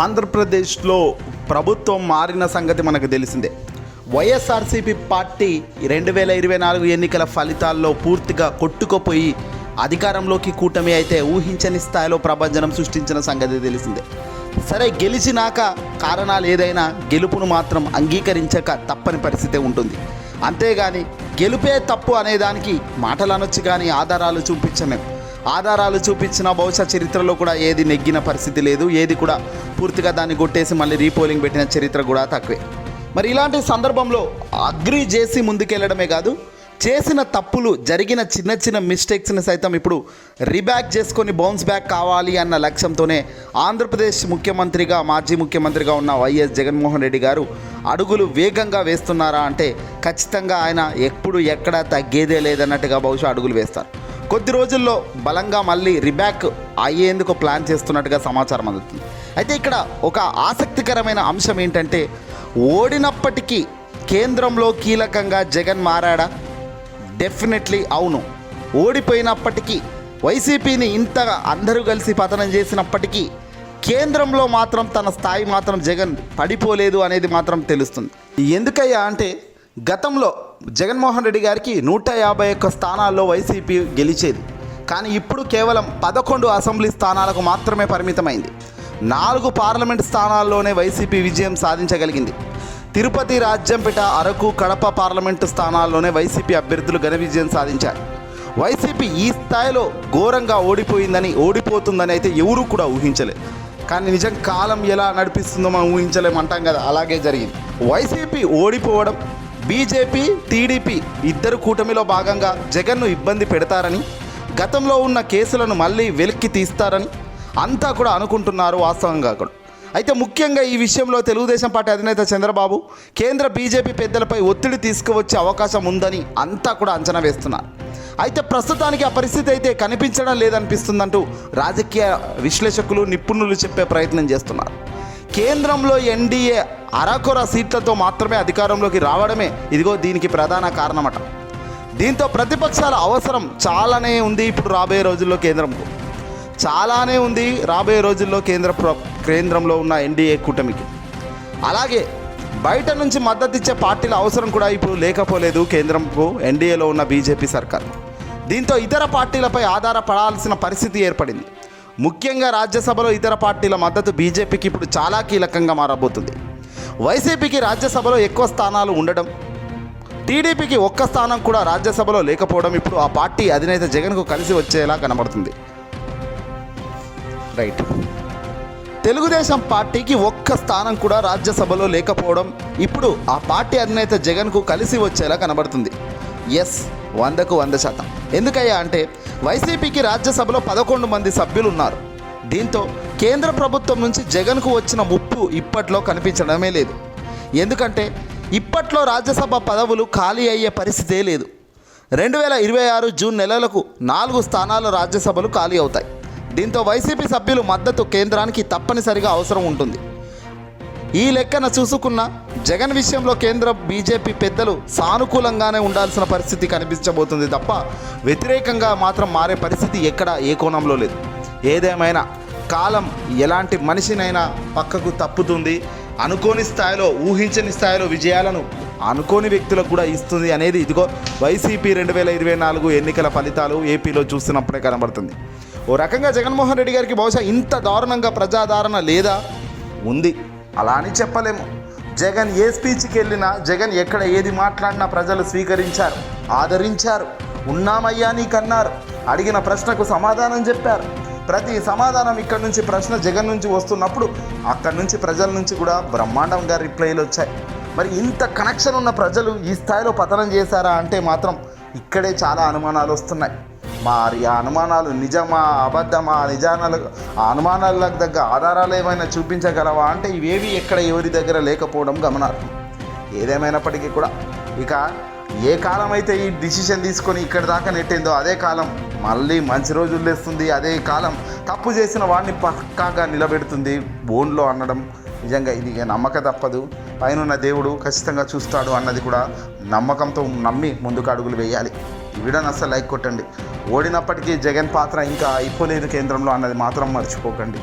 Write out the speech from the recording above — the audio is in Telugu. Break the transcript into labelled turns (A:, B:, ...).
A: ఆంధ్రప్రదేశ్లో ప్రభుత్వం మారిన సంగతి మనకు తెలిసిందే. వైఎస్ఆర్సీపీ పార్టీ రెండు వేల ఇరవై నాలుగు ఎన్నికల ఫలితాల్లో పూర్తిగా కొట్టుకుపోయి అధికారంలోకి కూటమి అయితే ఊహించని స్థాయిలో ప్రభంజనం సృష్టించిన సంగతి తెలిసిందే. సరే గెలిచినాక కారణాలు ఏదైనా గెలుపును మాత్రం అంగీకరించక తప్పని పరిస్థితి ఉంటుంది. అంతేగాని గెలుపే తప్పు అనేదానికి మాటలు అనొచ్చు కానీ ఆధారాలు చూపించలేం. ఆధారాలు చూపించిన బహుశా చరిత్రలో కూడా ఏది నెగ్గిన పరిస్థితి లేదు ఏది కూడా పూర్తిగా దాన్ని కొట్టేసి మళ్ళీ రీపోలింగ్ పెట్టిన చరిత్ర కూడా తక్కువే. మరి ఇలాంటి సందర్భంలో అగ్రి చేసి ముందుకెళ్ళడమే కాదు చేసిన తప్పులు జరిగిన చిన్న చిన్న మిస్టేక్స్ని సైతం ఇప్పుడు రీబ్యాక్ చేసుకొని బౌన్స్ బ్యాక్ కావాలి అన్న లక్ష్యంతోనే ఆంధ్రప్రదేశ్ ముఖ్యమంత్రిగా మాజీ ముఖ్యమంత్రిగా ఉన్న వైఎస్ జగన్మోహన్ రెడ్డి గారు అడుగులు వేగంగా వేస్తున్నారా అంటే ఖచ్చితంగా ఆయన ఎప్పుడు ఎక్కడ తగ్గేదే లేదన్నట్టుగా బహుశా అడుగులు వేస్తారు. కొద్ది రోజుల్లో బలంగా మళ్ళీ రిబ్యాక్ అయ్యేందుకు ప్లాన్ చేస్తున్నట్టుగా సమాచారం అందుతుంది. అయితే ఇక్కడ ఒక ఆసక్తికరమైన అంశం ఏంటంటే ఓడినప్పటికీ కేంద్రంలో కీలకంగా జగన్ మారాడా? డెఫినెట్లీ అవును. ఓడిపోయినప్పటికీ వైసీపీని ఇంతగా అందరూ కలిసి పతనం చేసినప్పటికీ కేంద్రంలో మాత్రం తన స్థాయి మాత్రం జగన్ పడిపోలేదు అనేది మాత్రం తెలుస్తుంది. ఎందుకయ్యా అంటే గతంలో జగన్మోహన్ రెడ్డి గారికి నూట యాభై ఒక్క స్థానాల్లో వైసీపీ గెలిచేది. కానీ ఇప్పుడు కేవలం పదకొండు అసెంబ్లీ స్థానాలకు మాత్రమే పరిమితమైంది. నాలుగు పార్లమెంట్ స్థానాల్లోనే వైసీపీ విజయం సాధించగలిగింది. తిరుపతి రాజ్యంపేట అరకు కడప పార్లమెంటు స్థానాల్లోనే వైసీపీ అభ్యర్థులు ఘన విజయం సాధించారు. వైసీపీ ఈ స్థాయిలో ఘోరంగా ఓడిపోయిందని ఓడిపోతుందని అయితే ఎవరూ కూడా ఊహించలేదు. కానీ నిజం కాలం ఎలా నడిపిస్తుందో మనం ఊహించలేము అంటాం కదా అలాగే జరిగింది. వైసీపీ ఓడిపోవడం బీజేపీ టీడీపీ ఇద్దరు కూటమిలో భాగంగా జగన్ను ఇబ్బంది పెడతారని గతంలో ఉన్న కేసులను మళ్ళీ వెలిక్కి తీస్తారని అంతా కూడా అనుకుంటున్నారు వాస్తవంగా కూడా. అయితే ముఖ్యంగా ఈ విషయంలో తెలుగుదేశం పార్టీ అధినేత చంద్రబాబు కేంద్ర బీజేపీ పెద్దలపై ఒత్తిడి తీసుకువచ్చే అవకాశం ఉందని అంతా కూడా అంచనా వేస్తున్నారు. అయితే ప్రస్తుతానికి ఆ పరిస్థితి అయితే కనిపించడం లేదనిపిస్తుందంటూ రాజకీయ విశ్లేషకులు నిపుణులు చెప్పే ప్రయత్నం చేస్తున్నారు. కేంద్రంలో ఎన్డీఏ అరకొర సీట్లతో మాత్రమే అధికారంలోకి రావడమే ఇదిగో దీనికి ప్రధాన కారణమట. దీంతో ప్రతిపక్షాల అవసరం చాలానే ఉంది ఇప్పుడు రాబోయే రోజుల్లో కేంద్రంకు. చాలానే ఉంది రాబోయే రోజుల్లో కేంద్ర ప్ర- కేంద్రంలో ఉన్న ఎన్డీఏ కూటమికి. అలాగే బయట నుంచి మద్దతు ఇచ్చే పార్టీల అవసరం కూడా ఇప్పుడు లేకపోలేదు కేంద్రంకు ఎన్డీఏలో ఉన్న బీజేపీ సర్కార్. దీంతో ఇతర పార్టీలపై ఆధారపడాల్సిన పరిస్థితి ఏర్పడింది. ముఖ్యంగా రాజ్యసభలో ఇతర పార్టీల మద్దతు బీజేపీకి ఇప్పుడు చాలా కీలకంగా మారబోతుంది. వైసీపీకి రాజ్యసభలో ఎక్కువ స్థానాలు ఉండడం టీడీపీకి ఒక్క స్థానం కూడా రాజ్యసభలో లేకపోవడం ఇప్పుడు ఆ పార్టీ అధినేత జగన్కు కలిసి వచ్చేలా కనబడుతుంది. రైట్. తెలుగుదేశం పార్టీకి ఒక్క స్థానం కూడా రాజ్యసభలో లేకపోవడం ఇప్పుడు ఆ పార్టీ అధినేత జగన్కు కలిసి వచ్చేలా కనబడుతుంది. ఎస్ వందకు వంద శాతం. ఎందుకయ్యా అంటే వైసీపీకి రాజ్యసభలో పదకొండు మంది సభ్యులు ఉన్నారు దీంతో కేంద్ర ప్రభుత్వం నుంచి జగన్కు వచ్చిన ముప్పు ఇప్పట్లో కనిపించడమే లేదు. ఎందుకంటే ఇప్పట్లో రాజ్యసభ పదవులు ఖాళీ అయ్యే పరిస్థితే లేదు. రెండు వేల ఇరవై ఆరు జూన్ నెలలకు నాలుగు స్థానాలు రాజ్యసభలు ఖాళీ అవుతాయి. దీంతో వైసీపీ సభ్యులు మద్దతు కేంద్రానికి తప్పనిసరిగా అవసరం ఉంటుంది. ఈ లెక్కన చూసుకున్న జగన్ విషయంలో కేంద్ర బీజేపీ పెద్దలు సానుకూలంగానే ఉండాల్సిన పరిస్థితి కనిపించబోతుంది తప్ప వ్యతిరేకంగా మాత్రం మారే పరిస్థితి ఎక్కడ ఏ కోణంలో లేదు. ఏదేమైనా కాలం ఎలాంటి మనిషినైనా పక్కకు తప్పుతుంది. అనుకోని స్థాయిలో ఊహించని స్థాయిలో విజయాలను అనుకోని వ్యక్తులకు కూడా ఇస్తుంది అనేది ఇదిగో వైసీపీ రెండు వేల ఇరవై నాలుగు ఎన్నికల ఫలితాలు ఏపీలో చూసినప్పుడే కనబడుతుంది. ఓ రకంగా జగన్మోహన్ రెడ్డి గారికి బహుశా ఇంత దారుణంగా ప్రజాదరణ లేదా? ఉంది. అలా అని చెప్పలేము. జగన్ ఏ స్పీచ్కి వెళ్ళినా జగన్ ఎక్కడ ఏది మాట్లాడినా ప్రజలు స్వీకరించారు ఆదరించారు. ఉన్నామయ్యా నీకన్నారు అడిగిన ప్రశ్నకు సమాధానం చెప్పారు. ప్రతి సమాధానం ఇక్కడ నుంచి ప్రశ్న జగన్ నుంచి వస్తున్నప్పుడు అక్కడి నుంచి ప్రజల నుంచి కూడా బ్రహ్మాండంగా రిప్లైలు వచ్చాయి. మరి ఇంత కనెక్షన్ ఉన్న ప్రజలు ఈ స్థాయిలో పతనం చేశారా అంటే మాత్రం ఇక్కడే చాలా అనుమానాలు వస్తున్నాయి. మరి ఆ అనుమానాలు నిజమా అబద్ధమా నిజానాలు ఆ అనుమానాలకు తగ్గ ఆధారాలు ఏమైనా చూపించగలవా? అంటే ఇవేవి ఎక్కడ ఎవరి దగ్గర లేకపోవడం గమనార్హం. ఏదేమైనప్పటికీ కూడా ఇక ఏ కాలం అయితే ఈ డిసిషన్ తీసుకొని ఇక్కడ దాకా నెట్టిందో అదే కాలం మళ్ళీ మంచి రోజులు లేస్తుంది అదే కాలం తప్పు చేసిన వాడిని పక్కాగా నిలబెడుతుంది బోన్లో అనడం. నిజంగా ఇది నమ్మక తప్పదు. పైన దేవుడు ఖచ్చితంగా చూస్తాడు అన్నది కూడా నమ్మకంతో నమ్మి ముందుకు అడుగులు వేయాలి. ఈ వీడియోని అసలు లైక్ కొట్టండి. ఓడినప్పటికీ జగన్ పాత్ర ఇంకా అయిపోలేదు కేంద్రంలో అన్నది మాత్రం మర్చిపోకండి.